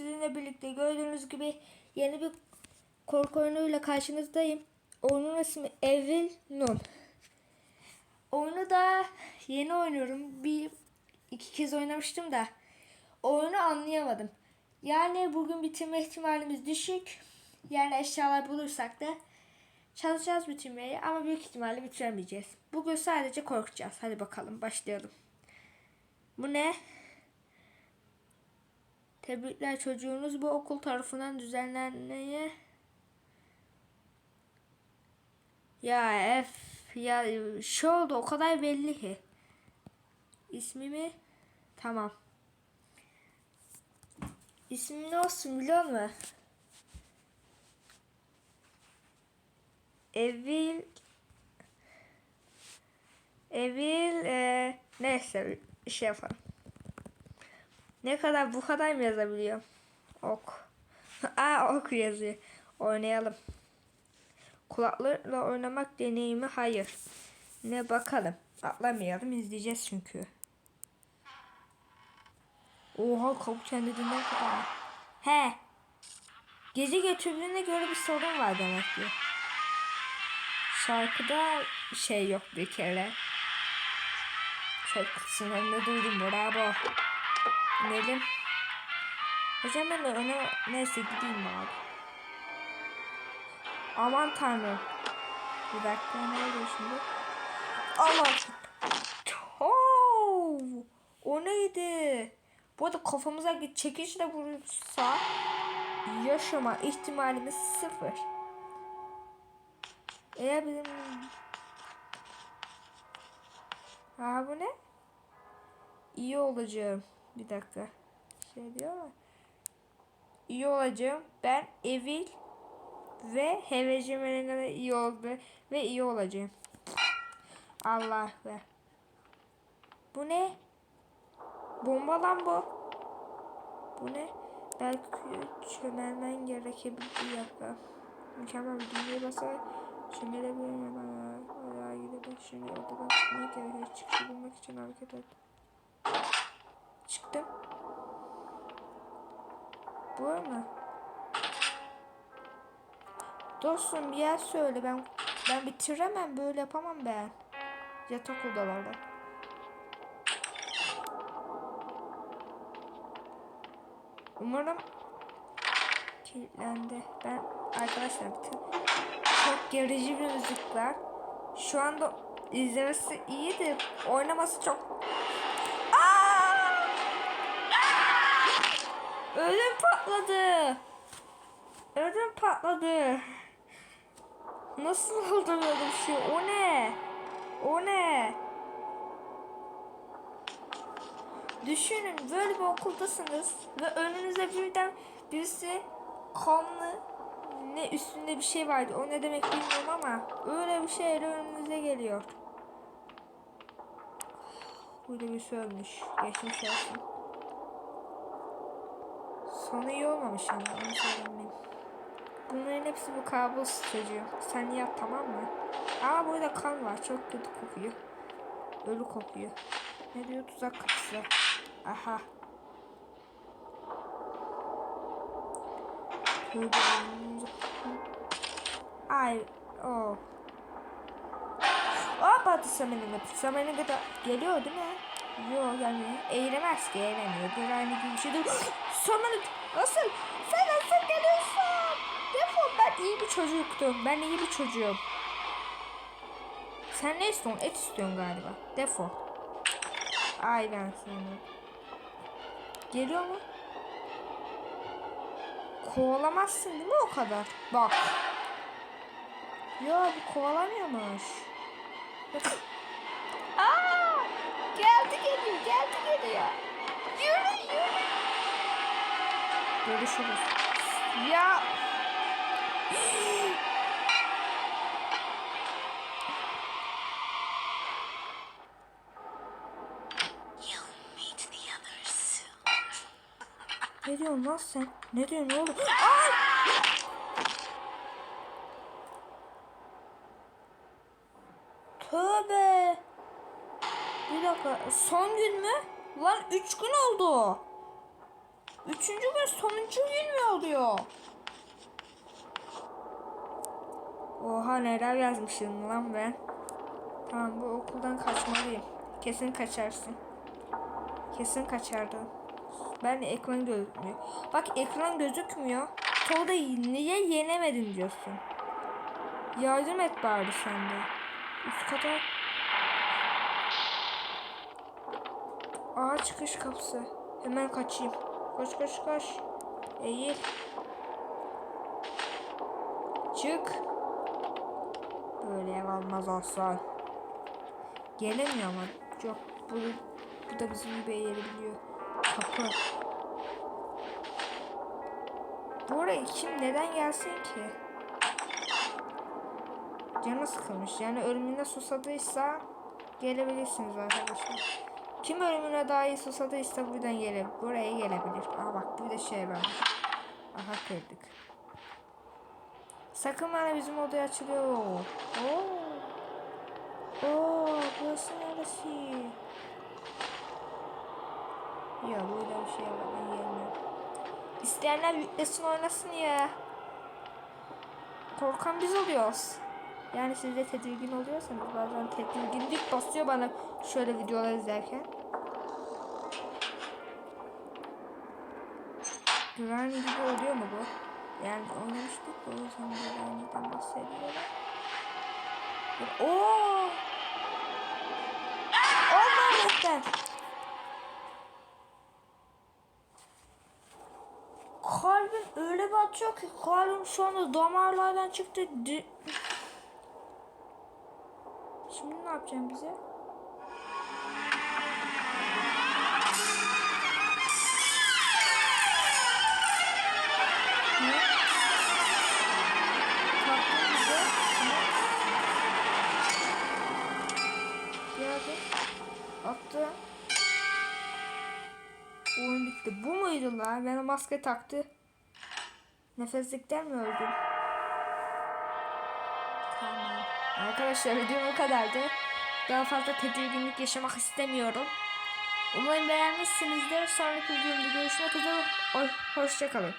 sizinle birlikte gördüğünüz gibi yeni bir korku oyunuyla karşınızdayım. Oyunun ismi Evil Nun. Oyunu da yeni oynuyorum. Bir iki kez oynamıştım da oyunu anlayamadım. Yani bugün bitirme ihtimalimiz düşük. Yani eşyalar bulursak da çalışacağız bitirmeyi ama büyük ihtimalle bitiremeyeceğiz. Bugün sadece korkacağız. Hadi bakalım başlayalım. Bu ne? Tebrikler çocuğunuz bu okul tarafından düzenlenmeye ya F ya şu oldu o kadar belli ki. İsmimi tamam. İsmim ne olsun biliyor musun? Evil Evil e, neyse şey yapalım. Ne kadar bu kadar mı yazabiliyor? Ok. Aa ok yazıyor. Oynayalım. Kulaklarla oynamak deneyimi hayır. Ne bakalım. Atlamayalım izleyeceğiz çünkü. Oha kapı kendiliğinden kapandı. He. Gece götürdüğüne göre bir sorun var demek ki. Şarkıda şey yok bir kere. Şarkısının önünde duydum bravo. İnelim. Hocam ben de öne neyse gideyim abi. Aman tanrım. Bir dakika ne oluyor şimdi? Aman. Oh, o neydi? Bu arada kafamıza git çekiçle vurursa yaşama ihtimalimiz sıfır. Eğer bizim... Ha bu ne? İyi olacağım. Bir dakika. Şey diyor? İyi olacağım. Ben evil ve hevecimenin kadar iyi oldu ve iyi olacağım. Allah be. Bu ne? Bomba lan bu. Bu ne? Belki çömelmen gerekebilir bir dakika. Mükemmel bir dünyayı basar. Çömelebilirim ama ayağa gidip şimdi odadan çıkmak gerekir. Çıkışı bulmak için hareket et. Çıktım. Bu mu? Dostum bir yer söyle ben ben bitiremem böyle yapamam ben. Yatak odalarda. Umarım kilitlendi. Ben arkadaşlar bütün çok gerici bir müzik var. Şu anda izlemesi iyidir. Oynaması çok Ödüm patladı. Ödüm patladı. Nasıl oldu böyle bir şey? O ne? O ne? Düşünün böyle bir okuldasınız ve önünüze birden birisi kanlı ne üstünde bir şey vardı. O ne demek bilmiyorum ama öyle bir şeyle önünüze geliyor. Burada bir şey ölmüş. Geçmiş olsun. Sonu iyi olmamış ama onu söyleyeyim. Bunların hepsi bu kabus çocuğu. Sen yat tamam mı? Ama burada kan var. Çok kötü kokuyor. Ölü kokuyor. Ne diyor tuzak kapısı. Aha. Ay. Oh. Hop atı Samen'in Samen'in de geliyor değil mi? Yok gelmiyor. Eğilemez ki eğilemiyor. Bir aynı bir şey Samen'in nasıl? Sen nasıl geliyorsun? Defol ben iyi bir çocuktum. Ben iyi bir çocuğum. Sen ne istiyorsun? Et istiyorsun galiba. Defol. Ay ben seni. Geliyor mu? Kovalamazsın değil mi o kadar? Bak. Ya bu kovalamıyormuş. Aa! Geldi geliyor, geldi geliyor. Yürü yürü. Görüşürüz. Ya. You'll meet the others soon. Ne diyorsun lan sen? Ne diyorsun oğlum? Ay! Tövbe. Bir dakika. Son gün mü? Lan üç gün oldu. Üçüncü gün sonuncu gün mü oluyor? Oha neler yazmışım lan ben. Tamam bu okuldan kaçmalıyım. Kesin kaçarsın. Kesin kaçardın. Ben ekran gözükmüyor. Bak ekran gözükmüyor. Sonra niye yenemedin diyorsun. Yardım et bari sen de. Üst kata. Aa çıkış kapısı. Hemen kaçayım. Koş koş koş. Eğil. Çık. Böyle ev almaz olsun. Gelemiyor ama. Yok. Bu, bu da bizim gibi eğilebiliyor. Kapı. Buraya kim neden gelsin ki? Canı sıkılmış. Yani ölümüne susadıysa gelebilirsiniz arkadaşlar. Kim ölümüne daha iyi susadıysa buradan gele buraya gelebilir. Aa bak bir de şey var. Aha kırdık. Sakın bana bizim odaya açılıyor. Oo. Oo, burası neresi? Ya burada bir şey var ben gelmiyorum. İsteyenler yüklesin oynasın ya. Korkan biz oluyoruz. Yani siz de tedirgin oluyorsanız bazen tedirginlik basıyor bana şöyle videolar izlerken. Güvenli gibi oluyor mu bu? Yani oynamıştık o yüzden güvenlikten bahsediyorum. Oo! Allah ekber. Kalbim öyle bir atıyor ki kalbim şu anda damarlardan çıktı. Di- Şimdi ne yapacağım bize? Attı. Oyun bitti. Bu muydu lan? Bana maske taktı. Nefeslikten mi öldüm? Tamam. Arkadaşlar video bu kadardı. Daha fazla tedirginlik yaşamak istemiyorum. Umarım beğenmişsinizdir. Sonraki videomda görüşmek üzere. Hoşçakalın.